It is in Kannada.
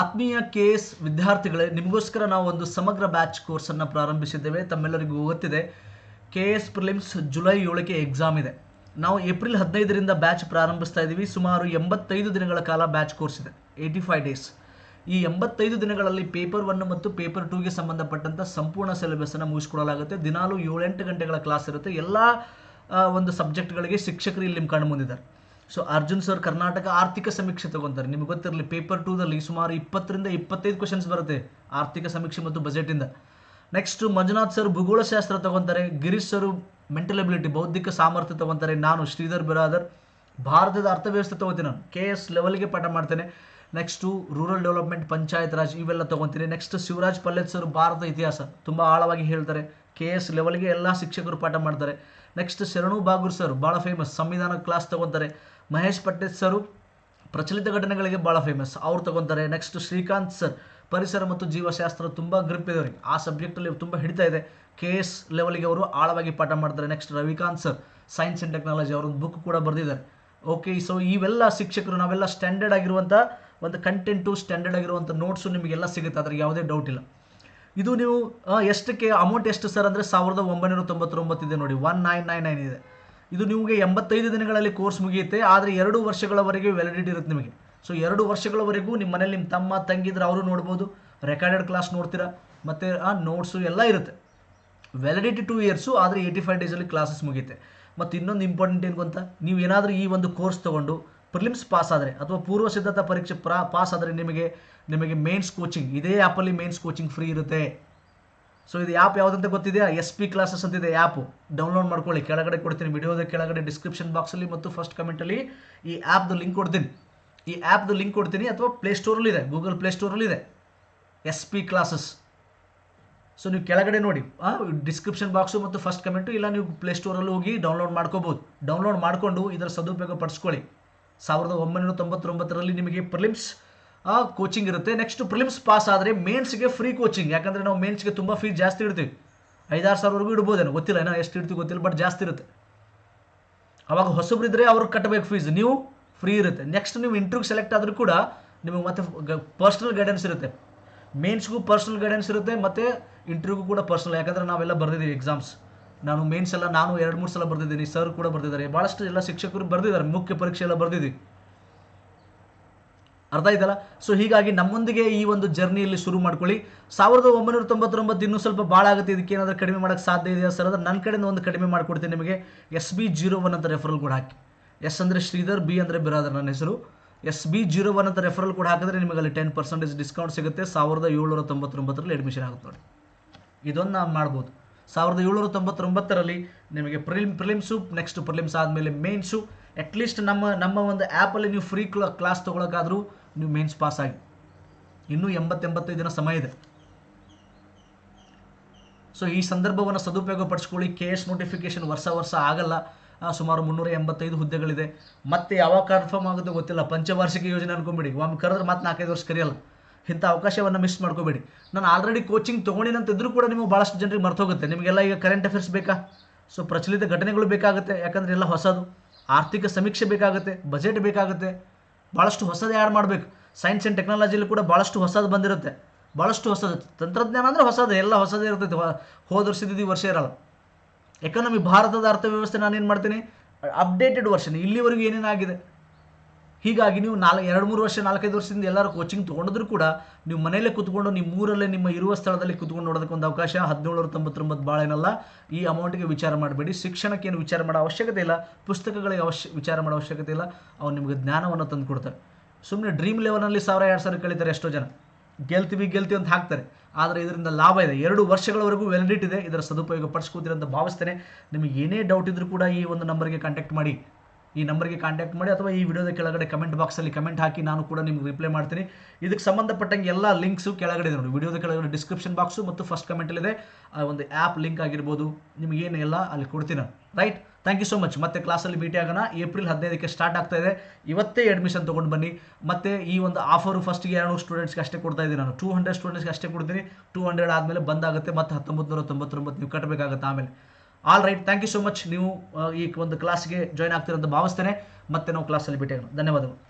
ಆತ್ಮೀಯ ಕೆ ಎಸ್ ವಿದ್ಯಾರ್ಥಿಗಳೇ, ನಿಮಗೋಸ್ಕರ ನಾವು ಒಂದು ಸಮಗ್ರ ಬ್ಯಾಚ್ ಕೋರ್ಸನ್ನು ಪ್ರಾರಂಭಿಸಿದ್ದೇವೆ. ತಮ್ಮೆಲ್ಲರಿಗೂ ಗೊತ್ತಿದೆ ಕೆ ಎಸ್ ಪ್ರಿಲಿಮ್ಸ್ ಜುಲೈ ಏಳಕ್ಕೆ ಎಕ್ಸಾಮ್ ಇದೆ. ನಾವು ಏಪ್ರಿಲ್ ಹದಿನೈದರಿಂದ ಬ್ಯಾಚ್ ಪ್ರಾರಂಭಿಸ್ತಾ ಇದ್ದೀವಿ. ಸುಮಾರು ಎಂಬತ್ತೈದು ದಿನಗಳ ಕಾಲ ಬ್ಯಾಚ್ ಕೋರ್ಸ್ ಇದೆ. Eighty five days. ಈ ಎಂಬತ್ತೈದು ದಿನಗಳಲ್ಲಿ ಪೇಪರ್ ಒನ್ ಮತ್ತು ಪೇಪರ್ ಟೂಗೆ ಸಂಬಂಧಪಟ್ಟಂಥ ಸಂಪೂರ್ಣ ಸಿಲೆಬಸ್ಸನ್ನು ಮುಗಿಸ್ಕೊಡಲಾಗುತ್ತೆ. ದಿನಾಲು ಏಳೆಂಟು ಗಂಟೆಗಳ ಕ್ಲಾಸ್ ಇರುತ್ತೆ. ಎಲ್ಲ ಒಂದು ಸಬ್ಜೆಕ್ಟ್ಗಳಿಗೆ ಶಿಕ್ಷಕರು ಇಲ್ಲಿ ನಿಮ್ಮ ಕಣ್ಣು ಸೊ ಅರ್ಜುನ್ ಸರ್ ಕರ್ನಾಟಕ ಆರ್ಥಿಕ ಸಮೀಕ್ಷೆ ತಗೊಂತಾರೆ. ನಿಮ್ಗೆ ಗೊತ್ತಿರಲಿ ಪೇಪರ್ ಟೂದಲ್ಲಿ ಸುಮಾರು ಇಪ್ಪತ್ತರಿಂದ ಇಪ್ಪತ್ತೈದು ಕ್ವಶನ್ಸ್ ಬರುತ್ತೆ ಆರ್ಥಿಕ ಸಮೀಕ್ಷೆ ಮತ್ತು ಬಜೆಟಿಂದ ನೆಕ್ಸ್ಟ್ ಮಂಜುನಾಥ್ ಸರ್ ಭೂಗೋಳಶಾಸ್ತ್ರ ತಗೊಂತಾರೆ, ಗಿರೀಶ್ ಸರ್ ಮೆಂಟಲ್ ಎಬಿಲಿಟಿ ಬೌದ್ಧಿಕ ಸಾಮರ್ಥ್ಯ ತಗೊಂತಾರೆ, ನಾನು ಶ್ರೀಧರ್ ಬಿರಾದರ್, ಭಾರತದ ಅರ್ಥವ್ಯವಸ್ಥೆ ತಗೋತೀನಿ ನಾನು ಕೆ ಎಸ್ ಲೆವೆಲ್ಗೆ ಪಾಠ ಮಾಡ್ತೇನೆ. Next rural development Panchayat Raj, ಇವೆಲ್ಲ ತಗೊತೀನಿ. ನೆಕ್ಸ್ಟ್ ಶಿವರಾಜ್ ಪಲ್ಲೆತ್ ಸರ್ ಭಾರತ ಇತಿಹಾಸ, ತುಂಬ ಆಳವಾಗಿ ಹೇಳ್ತಾರೆ. ಕೆ ಎಸ್ ಲೆವೆಲ್ಗೆ ಎಲ್ಲ ಶಿಕ್ಷಕರು ಪಾಠ ಮಾಡ್ತಾರೆ. ನೆಕ್ಸ್ಟ್ ಶರಣು ಬಾಗೂರ್ ಸರ್ ಭಾಳ ಫೇಮಸ್ ಸಂವಿಧಾನ ಕ್ಲಾಸ್ ತಗೊತಾರೆ. ಮಹೇಶ್ ಪಟ್ಟೆ ಸರು, ಪ್ರಚಲಿತ ಘಟನೆಗಳಿಗೆ ಭಾಳ ಫೇಮಸ್ ಅವ್ರು ತಗೊತಾರೆ. ನೆಕ್ಸ್ಟ್ ಶ್ರೀಕಾಂತ್ ಸರ್, ಪರಿಸರ ಮತ್ತು ಜೀವಶಾಸ್ತ್ರ ತುಂಬ ಗ್ರಿಪ್ ಇದೆ ಆ ಆ ಸಬ್ಜೆಕ್ಟಲ್ಲಿ ತುಂಬ ಹಿಡಿತಾ ಇದೆ. ಕೆ ಎಸ್ ಲೆವೆಲ್ಗೆ ಅವರು ಆಳವಾಗಿ ಪಾಠ ಮಾಡ್ತಾರೆ. Next Ravikant sir science and technology ಅವರೊಂದು ಬುಕ್ ಕೂಡ ಬರೆದಿದ್ದಾರೆ. ಓಕೆ ಸೊ ಇವೆಲ್ಲ ಶಿಕ್ಷಕರು, ನಾವೆಲ್ಲ ಸ್ಟ್ಯಾಂಡರ್ಡ್ ಆಗಿರುವಂಥ ಒಂದು ಕಂಟೆಂಟು ಸ್ಟ್ಯಾಂಡರ್ಡ್ ಆಗಿರುವಂಥ ನೋಟ್ಸು ನಿಮಗೆಲ್ಲ ಸಿಗುತ್ತೆ. ಅದ್ರಿಗೆ ಯಾವುದೇ ಡೌಟ್ ಇಲ್ಲ. ಇದು ನೀವು ಎಷ್ಟಕ್ಕೆ ಅಮೌಂಟ್ ಎಷ್ಟು ಸರ್ ಅಂದರೆ ಸಾವಿರದ ಒಂಬೈನೂರ ತೊಂಬತ್ತೊಂಬತ್ತು ಇದೆ ನೋಡಿ. ಒನ್ ನೈನ್ ನೈನ್ ನೈನ್ ಇದೆ. ಇದು ನಿಮಗೆ ಎಂಬತ್ತೈದು ದಿನಗಳಲ್ಲಿ ಕೋರ್ಸ್ ಮುಗಿಯುತ್ತೆ, ಆದರೆ ಎರಡು ವರ್ಷಗಳವರೆಗೆ ವ್ಯಾಲಿಡಿಟಿ ಇರುತ್ತೆ ನಿಮಗೆ. ಸೊ ಎರಡು ವರ್ಷಗಳವರೆಗೂ ನಿಮ್ಮ ಮನೇಲಿ ನಿಮ್ಮ ತಮ್ಮ ತಂಗಿದ್ರೆ ಅವರು ನೋಡ್ಬೋದು ರೆಕಾರ್ಡೆಡ್ ಕ್ಲಾಸ್ ನೋಡ್ತೀರಾ, ಮತ್ತು, ಆ ನೋಟ್ಸು ಎಲ್ಲ ಇರುತ್ತೆ. ವ್ಯಾಲಿಡಿಟಿ ಟೂ ಇಯರ್ಸು ಆದರೆ ಏಯ್ಟಿ ಫೈವ್ ಡೇಸಲ್ಲಿ ಕ್ಲಾಸಸ್ ಮುಗಿಯುತ್ತೆ. ಮತ್ತು ಇನ್ನೊಂದು ಇಂಪಾರ್ಟೆಂಟ್ ಏನು ಗೊತ್ತಾ? ನೀವು ಏನಾದರೂ ಈ ಒಂದು ಕೋರ್ಸ್ ತೊಗೊಂಡು ಪ್ರಿಲಿಮ್ಸ್ ಪಾಸ್ ಆದರೆ, ಅಥವಾ ಪೂರ್ವ ಸಿದ್ಧತಾ ಪರೀಕ್ಷೆ ಪ್ರಾ ಪಾಸ್ ಆದರೆ ನಿಮಗೆ ನಿಮಗೆ ಮೇನ್ಸ್ ಕೋಚಿಂಗ್ ಇದೇ ಆ್ಯಪಲ್ಲಿ ಮೇನ್ಸ್ ಕೋಚಿಂಗ್ ಫ್ರೀ ಇರುತ್ತೆ. ಸೊ ಇದು ಆ್ಯಪ್ ಯಾವುದಂತ ಗೊತ್ತಿದೆಯಾ? ಎಸ್ ಪಿ ಕ್ಲಾಸಸ್ ಅಂತಿದೆ ಆ್ಯಪು ಡೌನ್ಲೋಡ್ ಮಾಡ್ಕೊಳ್ಳಿ. ಕೆಳಗಡೆ ಕೊಡ್ತೀನಿ ವಿಡಿಯೋದ ಕೆಳಗಡೆ ಡಿಸ್ಕ್ರಿಪ್ಷನ್ ಬಾಕ್ಸಲ್ಲಿ ಮತ್ತು ಫಸ್ಟ್ ಕಮೆಂಟಲ್ಲಿ ಈ ಆ್ಯಪ್ದು ಲಿಂಕ್ ಕೊಡ್ತೀನಿ. ಈ ಆ್ಯಪ್ದು ಲಿಂಕ್ ಕೊಡ್ತೀನಿ ಅಥವಾ ಪ್ಲೇ ಸ್ಟೋರಲ್ಲಿ ಇದೆ ಗೂಗಲ್ ಪ್ಲೇಸ್ಟೋರಲ್ಲಿ ಇದೆ ಎಸ್ ಪಿ ಕ್ಲಾಸಸ್ ಸೊ ನೀವು ಕೆಳಗಡೆ ನೋಡಿ. ಡಿಸ್ಕ್ರಿಪ್ಷನ್ ಬಾಕ್ಸು ಮತ್ತು ಫಸ್ಟ್ ಕಮೆಂಟು ಇಲ್ಲ, ನೀವು ಪ್ಲೇ ಸ್ಟೋರಲ್ಲಿ ಹೋಗಿ ಡೌನ್ಲೋಡ್ ಮಾಡ್ಕೋಬೋದು. ಡೌನ್ಲೋಡ್ ಮಾಡಿಕೊಂಡು ಇದರ ಸದುಪಯೋಗ ಪಡಿಸ್ಕೊಳ್ಳಿ. ಸಾವಿರದ ಒಂಬೈನೂರ ತೊಂಬತ್ತೊಂಬತ್ತರಲ್ಲಿ ನಿಮಗೆ ಪ್ರಿಲಿಮ್ಸ್ ಕೋಚಿಂಗ್ ಇರುತ್ತೆ. ನೆಕ್ಸ್ಟ್ ಪ್ರಿಲಿಮ್ಸ್ ಪಾಸ್ ಆದರೆ ಮೇನ್ಸ್ಗೆ ಫ್ರೀ ಕೋಚಿಂಗ್ ಯಾಕಂದರೆ ನಾವು ಮೇನ್ಸ್ಗೆ ತುಂಬ ಫೀಸ್ ಜಾಸ್ತಿ ಇಡ್ತೀವಿ. ಐದಾರು ಸಾವಿರವರೆಗೂ ಇಡ್ಬೋದೇನೋ? ಗೊತ್ತಿಲ್ಲ. ಏನೋ ಎಷ್ಟು ಇಡ್ತೀವಿ ಗೊತ್ತಿಲ್ಲ ಬಟ್ ಜಾಸ್ತಿ ಇರುತ್ತೆ. ಅವಾಗ ಹೊಸಬ್ರಿದ್ರೆ ಅವ್ರು ಕಟ್ಟಬೇಕು ಫೀಸ್ ನೀವು ಫ್ರೀ ಇರುತ್ತೆ. ನೆಕ್ಸ್ಟ್ ನೀವು ಇಂಟರ್ವ್ಯೂ ಸೆಲೆಕ್ಟ್ ಆದರೂ ಕೂಡ ನಿಮಗೆ ಮತ್ತೆ ಪರ್ಸ್ನಲ್ ಗೈಡೆನ್ಸ್ ಇರುತ್ತೆ. ಮೇನ್ಸ್ಗೂ ಪರ್ಸ್ನಲ್ ಗೈಡೆನ್ಸ್ ಇರುತ್ತೆ, ಮತ್ತು ಇಂಟರ್ವ್ಯೂಗೂ ಕೂಡ ಪರ್ಸ್ನಲ್ ಯಾಕಂದರೆ ನಾವೆಲ್ಲ ಬರೆದಿದ್ದೀವಿ ಎಕ್ಸಾಮ್ಸ್ ನಾನು ಮೇನ್ಸ್ ಎಲ್ಲ, ನಾನು ಎರಡು, ಮೂರು ಸಲ ಬರೆದಿದ್ದೀನಿ. ಸರ್ ಕೂಡ ಬರೆದಿದ್ದಾರೆ. ಭಾಳಷ್ಟು ಎಲ್ಲ ಶಿಕ್ಷಕರು ಬರೆದಿದ್ದಾರೆ. ಮುಖ್ಯ ಪರೀಕ್ಷೆ ಎಲ್ಲ ಬರೆದಿದ್ದೀವಿ. ಅರ್ಥ ಆಯ್ತಲ್ಲ? ಸೊ ಹೀಗಾಗಿ ನಮ್ಮೊಂದಿಗೆ ಈ ಒಂದು ಜರ್ನಿಯಲ್ಲಿ ಶುರು ಮಾಡ್ಕೊಳ್ಳಿ. ಸಾವಿರದ ಒಂಬೈನೂರ ತೊಂಬತ್ತೊಂಬತ್ತು ಇನ್ನೂ ಸ್ವಲ್ಪ ಭಾಳ ಆಗುತ್ತೆ. ಇದಕ್ಕೆ ಏನಾದರೂ ಕಡಿಮೆ ಮಾಡೋಕ್ಕೆ ಸಾಧ್ಯ ಇದೆಯಾ ಸರ್? ಅದ್ರ ನನ್ನ ಕಡೆಯಿಂದ ಒಂದು ಕಡಿಮೆ ಮಾಡಿಕೊಡ್ತೀನಿ ನಿಮಗೆ. ಎಸ್ ಬಿ ಜೀರೋ ಒನ್ ಅಂತ ರೆಫರಲ್ ಕೂಡ ಹಾಕಿ. ಎಸ್ ಅಂದರೆ ಶ್ರೀಧರ್ ಬಿ ಅಂದರೆ ಬಿರಾದರ್ ನನ್ನ ಹೆಸರು. ಎಸ್ ಬಿ ಜೀರೋ ಒನ್ ಅಂತ ರೆಫರಲ್ ಕೂಡ ಹಾಕಿದ್ರೆ ನಿಮಗೆ ಅಲ್ಲಿ ಟೆನ್ ಪರ್ಸೆಂಟೇಜ್ ಡಿಸ್ಕೌಂಟ್ ಸಿಗುತ್ತೆ. ಸಾವಿರದ ಏಳ್ನೂರ ತೊಂಬತ್ತೊಂಬತ್ತರಲ್ಲಿ ಅಡ್ಮಿಷನ್ ಆಗುತ್ತೆ ನೋಡಿ. ಇದೊಂದು ನಾವು ಮಾಡ್ಬೋದು. ಸಾವಿರದ ಏಳ್ನೂರ ತೊಂಬತ್ತೊಂಬತ್ತರಲ್ಲಿ ನಿಮಗೆ ಪ್ರಿಲಿಮ್ ಪ್ರಿಲಿಮ್ಸು ನೆಕ್ಸ್ಟ್ ಪ್ರಿಲಿಮ್ಸ್ ಆದಮೇಲೆ ಮೇನ್ಸು ಅಟ್ಲೀಸ್ಟ್ ನಮ್ಮ ನಮ್ಮ ಒಂದು ಆ್ಯಪಲ್ಲಿ ನೀವು ಫ್ರೀ ಕ್ಲಾ ಕ್ಲಾಸ್ ತೊಗೊಳಕ್ಕಾದರೂ ನೀವು ಮೇನ್ಸ್ ಪಾಸ್ ಆಗಿ. ಇನ್ನೂ ಎಂಬತ್ತೆಂಬತ್ತೈದು ದಿನ ಸಮಯ ಇದೆ. ಸೊ ಈ ಸಂದರ್ಭವನ್ನು ಸದುಪಯೋಗ ಪಡಿಸ್ಕೊಳ್ಳಿ. ಕೆ ಎಸ್ ನೋಟಿಫಿಕೇಶನ್ ವರ್ಷ ವರ್ಷ ಆಗಲ್ಲ. ಸುಮಾರು ಮುನ್ನೂರ ಎಂಬತ್ತೈದು ಹುದ್ದೆಗಳಿದೆ. ಮತ್ತೆ ಯಾವಾಗ ಕನ್ಫರ್ಮ್ ಆಗುತ್ತೋ ಗೊತ್ತಿಲ್ಲ. ಪಂಚವಾರ್ಷಿಕ ಯೋಜನೆ ಅನ್ಕೊಂಬಿಡಿ ಒಮ್ಮೆ ಕರೆದ್ರೆ ಮತ್ತೆ ನಾಲ್ಕೈದು ವರ್ಷ ಕರೆಯಲ್ಲ. ಇಂಥ ಅವಕಾಶವನ್ನು ಮಿಸ್ ಮಾಡ್ಕೋಬೇಡಿ. ನಾನು ಆಲ್ರೆಡಿ ಕೋಚಿಂಗ್ ತೊಗೊಂಡಿನಂತಿದ್ರೂ ಕೂಡ ನಿಮಗೆ ಭಾಳಷ್ಟು ಜನರಿಗೆ ಮರ್ತೋಗುತ್ತೆ. ನಿಮಗೆಲ್ಲ ಈಗ ಕರೆಂಟ್ ಅಫೇರ್ಸ್ ಬೇಕಾ? ಸೊ ಪ್ರಚಲಿತ ಘಟನೆಗಳು ಬೇಕಾಗುತ್ತೆ. ಯಾಕಂದರೆ ಎಲ್ಲ ಹೊಸದು. ಆರ್ಥಿಕ ಸಮೀಕ್ಷೆ ಬೇಕಾಗುತ್ತೆ. ಬಜೆಟ್ ಬೇಕಾಗುತ್ತೆ. ಭಾಳಷ್ಟು ಹೊಸದು ಆ್ಯಡ್ ಮಾಡಬೇಕು. ಸೈನ್ಸ್ ಆ್ಯಂಡ್ ಟೆಕ್ನಾಲಜಿಯಲ್ಲಿ ಕೂಡ ಭಾಳಷ್ಟು ಹೊಸದು ಬಂದಿರುತ್ತೆ. ಭಾಳಷ್ಟು ಹೊಸದು. ತಂತ್ರಜ್ಞಾನ ಅಂದರೆ ಹೊಸದು. ಎಲ್ಲ ಹೊಸದೇ ಇರ್ತೈತೆ. ಹೋದ ವರ್ಷದಿದ್ದು ಈ ವರ್ಷ ಇರಲ್ಲ. ಎಕಾನಮಿ ಭಾರತದ ಅರ್ಥವ್ಯವಸ್ಥೆ ನಾನೇನು ಮಾಡ್ತೀನಿ? ಅಪ್ಡೇಟೆಡ್ ವರ್ಷನ್ ಇಲ್ಲಿವರೆಗೂ ಏನೇನಾಗಿದೆ? ಹೀಗಾಗಿ ನೀವು ನಾಲ್ಕು ಎರಡು ಮೂರು ವರ್ಷ, ನಾಲ್ಕೈದು ವರ್ಷದಿಂದ ಎಲ್ಲರೂ ಕೋಚಿಂಗ್ ತೊಗೊಂಡಿದ್ರು ಕೂಡ ನೀವು ಮನೆಯಲ್ಲೇ ಕುತ್ಕೊಂಡು, ನಿಮ್ಮ ಊರಲ್ಲೇ ನಿಮ್ಮ ಇರುವ ಸ್ಥಳದಲ್ಲಿ ಕೂತ್ಕೊಂಡು ನೋಡೋದಕ್ಕೆ ಒಂದು ಅವಕಾಶ ಹದಿನೇಳು ತೊಂಬತ್ತೊಂಬತ್ತು ಭಾಳ ಏನಲ್ಲ, ಈ ಅಮೌಂಟಿಗೆ ವಿಚಾರ ಮಾಡಬೇಡಿ. ಶಿಕ್ಷಣಕ್ಕೆ ಏನು ವಿಚಾರ ಮಾಡೋ ಅವಶ್ಯಕತೆ ಇಲ್ಲ. ಪುಸ್ತಕಗಳಿಗೆ ಅವಶ್ಯ, ವಿಚಾರ ಮಾಡೋ ಅವಶ್ಯಕತೆ ಇಲ್ಲ. ಅವ್ರು ನಿಮಗೆ ಜ್ಞಾನವನ್ನು ತಂದು ಕೊಡ್ತಾರೆ. ಸುಮ್ಮನೆ ಡ್ರೀಮ್ ಲೆವೆನಲ್ಲಿ ಸಾವಿರ, ಎರಡು ಸಾವಿರ ಕಳೀತಾರೆ ಎಷ್ಟೋ ಜನ. ಗೆಲ್ತೀವಿ ಗೆಲ್ತೀವಿ ಅಂತ ಹಾಕ್ತಾರೆ. ಆದರೆ ಇದರಿಂದ ಲಾಭ ಇದೆ. ಎರಡು ವರ್ಷಗಳವರೆಗೂ ವ್ಯಾಲಿಡಿಟಿ ಇದೆ. ಇದರ ಸದುಪಯೋಗ ಪಡಿಸ್ಕೋತೀರಿ ಅಂತ ಭಾವಿಸ್ತೇನೆ. ನಿಮಗೆ ಏನೇ ಡೌಟ್ ಇದ್ರೂ ಕೂಡ ಈ ಒಂದು ನಂಬರ್ಗೆ ಕಾಂಟ್ಯಾಕ್ಟ್ ಮಾಡಿ. ಈ ನಂಬರ್ಗೆ ಕಾಂಟ್ಯಾಕ್ಟ್ ಮಾಡಿ ಅಥವಾ ಈ ವಿಡಿಯೋದ ಕೆಳಗಡೆ ಕಮೆಂಟ್ ಬಾಕ್ಸಲ್ಲಿ ಕಮೆಂಟ್ ಹಾಕಿ ನಾನು ಕೂಡ ನಿಮ್ಗೆ ರಿಪ್ಲೈ ಮಾಡ್ತೀನಿ. ಇದಕ್ಕೆ ಸಂಬಂಧಪಟ್ಟಂಗೆ ಎಲ್ಲ ಲಿಂಕ್ಸು ಕೆಳಗಡೆ ನೋಡಿ. ವಿಡಿಯೋದ ಕೆಳಗಡೆ ಡಿಸ್ಕ್ರಿಪ್ಷನ್ ಬಾಕ್ಸು ಮತ್ತು ಫಸ್ಟ್ ಕಮೆಂಟಲ್ಲಿದೆ ಒಂದು ಆ್ಯಪ್ ಲಿಂಕ್ ಆಗಿರ್ಬೋದು. ನಿಮಗೇನು ಎಲ್ಲ ಅಲ್ಲಿ ಕೊಡ್ತೀನಿ. Right thank you so much ಮತ್ತೆ ಕ್ಲಾಸಲ್ಲಿ ಭೇಟಿ ಆಗೋಣ. ಏಪ್ರಿಲ್ ಹದಿನೈದಕ್ಕೆ ಸ್ಟಾರ್ಟ್ ಆಗ್ತಾ ಇದೆ. ಇವತ್ತೇ ಅಡ್ಮಿಷನ್ ತೊಗೊಂಡು ಬನ್ನಿ. ಮತ್ತೆ ಈ ಒಂದು ಆಫರು ಫಸ್ಟ್ಗೆ ಎರಡು ಸ್ಟೂಡೆಂಟ್ಸ್ಗೆ ಅಷ್ಟೇ ಕೊಡ್ತಾ ಇದ್ದೀನಿ ನಾನು. ಟೂ ಹಂಡ್ರೆಡ್ ಸ್ಟೂಡೆಂಟ್ಸ್ಗೆ ಅಷ್ಟೇ ಕೊಡ್ತೀನಿ. ಟೂ ಹಂಡ್ರೆಡ್ ಆದಮೇಲೆ ಬಂದಾಗುತ್ತೆ ಮತ್ತೆ ಹತ್ತೊಂಬತ್ತು ನೂರ ತೊಂಬತ್ತೊಂಬತ್ತು ನೀವು ಕಟ್ಟಬೇಕಾಗುತ್ತೆ ಆಮೇಲೆ. All right thank you so much ನೀವು ಈ ಒಂದು ಕ್ಲಾಸ್ಗೆ ಜಾಯ್ನ್ ಆಗ್ತೀರಂತ ಭಾವಿಸ್ತೇನೆ. ಮತ್ತೆ ನಾವು ಕ್ಲಾಸಲ್ಲಿ ಭೇಟಿಯಾಗೋಣ. ಧನ್ಯವಾದಗಳು.